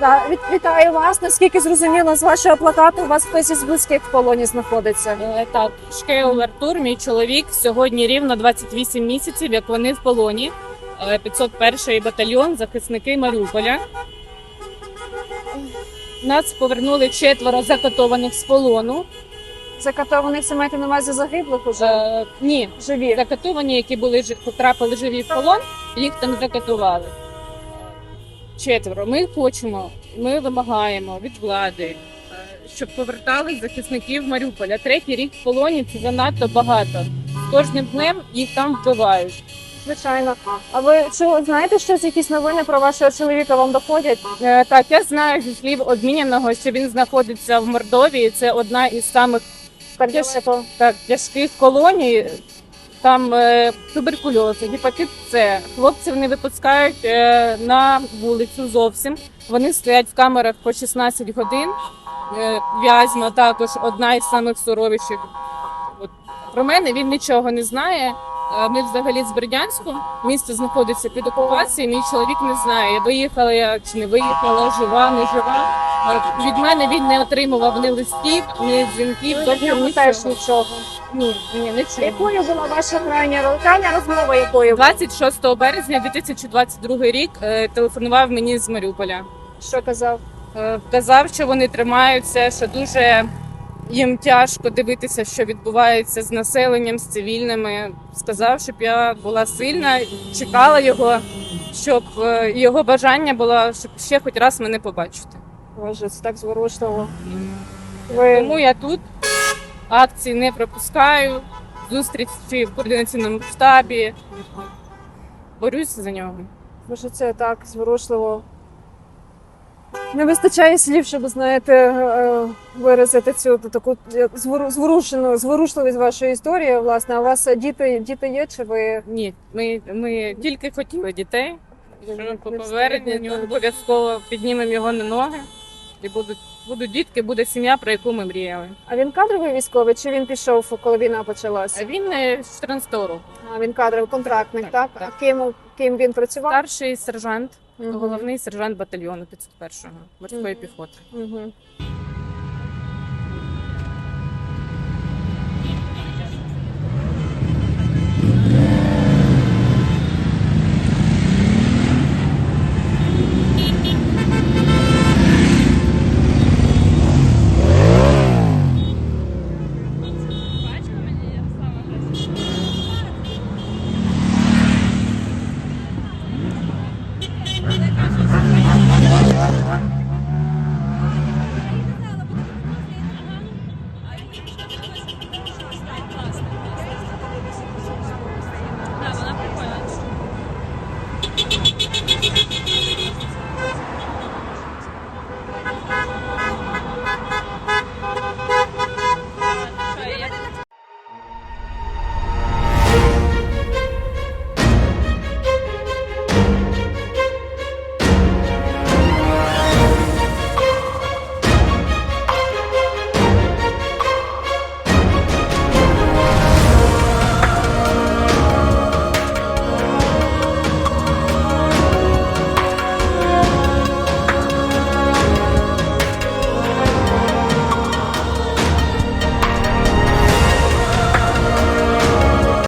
Да, від- вітаю вас. Наскільки зрозуміло, з вашого плакату у вас хтось із близьких в полоні знаходиться. Е, Так, Шкейл Артур, мій чоловік, сьогодні рівно 28 місяців, як вони в полоні. Е, 501 батальйон, захисники Маріуполя. Нас повернули четверо закатованих з полону. Закатованих це маєте на увазі загиблих уже Е, ні, живі. закатовані, які були жи- потрапили живі в полон, їх там закатували. Четверо. Ми хочемо, ми вимагаємо від влади, е, щоб повертали захисників Маріуполя. Третій рік в полоні це занадто багато. З кожним днем їх там вбивають. Звичайно. А ви чого знаєте, що якісь новини про вашого чоловіка вам доходять? Е, Так, я знаю зі слів обміненого, що він знаходиться в Мордовії. Це одна із самих тяжких колоній. Там е, туберкульоз, гепатит С. Хлопців не випускають е, на вулицю зовсім. Вони стоять в камерах по 16 годин. Е, в'язьма також одна із самих суровіших. От. Про мене він нічого не знає. Ми взагалі з Бердянську. Місто знаходиться під окупацією. Мій чоловік не знає, виїхала я чи не виїхала, жива, не жива. Е, Від мене він не отримував ні листів, ні дзвінків. Тобто нічого. теж нічого. Ні, ні, нічого. Якою була ваша крайня крайня розмова? Якою 26 березня 2022 рік е, телефонував мені з Маріуполя. що казав? Е, Казав, що вони тримаються, що дуже їм тяжко дивитися, що відбувається з населенням, з цивільними. Сказав, щоб я була сильна, чекала його, щоб е, його бажання було, щоб ще хоч раз мене побачити. Боже, це так зворушливо. Ви Тому я тут акції не пропускаю, зустрічі в координаційному штабі. Борюся за нього. Боже, це так зворушливо. Не вистачає слів, щоб знаєте, е, виразити цю таку зворушену, зворушливість вашої історії. Власне, а у вас діти, діти є? Чи ви Ні, ми, ми тільки хотіли дітей. Що не по поверненню обов'язково піднімемо його на ноги. І будуть, будуть дітки, буде сім'я, про яку ми мріяли. А він кадровий військовий, чи він пішов, коли війна почалася? Він е, з 14 року. А він кадровий контрактник, так? Так, так. А ким, ким він працював? Старший сержант, угу. головний сержант батальйону 501-го морської угу. піхоти. Мгм.